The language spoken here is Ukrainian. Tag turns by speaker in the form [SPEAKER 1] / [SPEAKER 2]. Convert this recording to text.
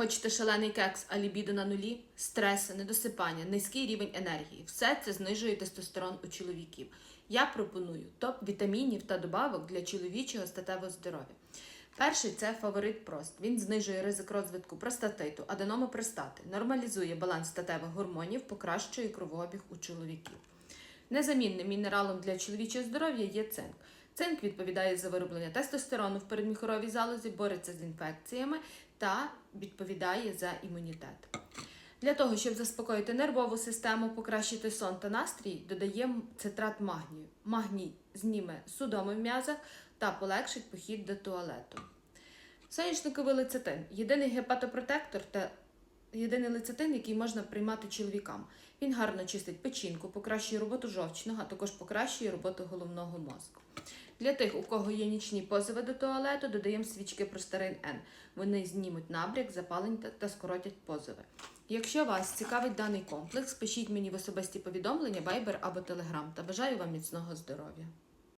[SPEAKER 1] Хочете шалений кекс, а лібідо на нулі, стреси, недосипання, низький рівень енергії. Все це знижує тестостерон у чоловіків. Я пропоную топ вітамінів та добавок для чоловічого статевого здоров'я. Перший це фаворит прост. Він знижує ризик розвитку простатиту, аденоми простати, нормалізує баланс статевих гормонів, покращує кровообіг у чоловіків. Незамінним мінералом для чоловічого здоров'я є цинк. Цинк відповідає за вироблення тестостерону в передміхоровій залозі, бореться з інфекціями та відповідає за імунітет. Для того, щоб заспокоїти нервову систему, покращити сон та настрій, додаємо цитрат магнію. Магній зніме судоми в м'язах та полегшить похід до туалету. Соняшниковий лецитин єдиний гепатопротектор та єдиний лецитин, який можна приймати чоловікам. Він гарно чистить печінку, покращує роботу жовчного, а також покращує роботу головного мозку. Для тих, у кого є нічні позови до туалету, додаємо свічки Простарин Н. Вони знімуть набряк, запалень та скоротять позови. Якщо вас цікавить даний комплекс, пишіть мені в особисті повідомлення, Viber або Telegram та бажаю вам міцного здоров'я.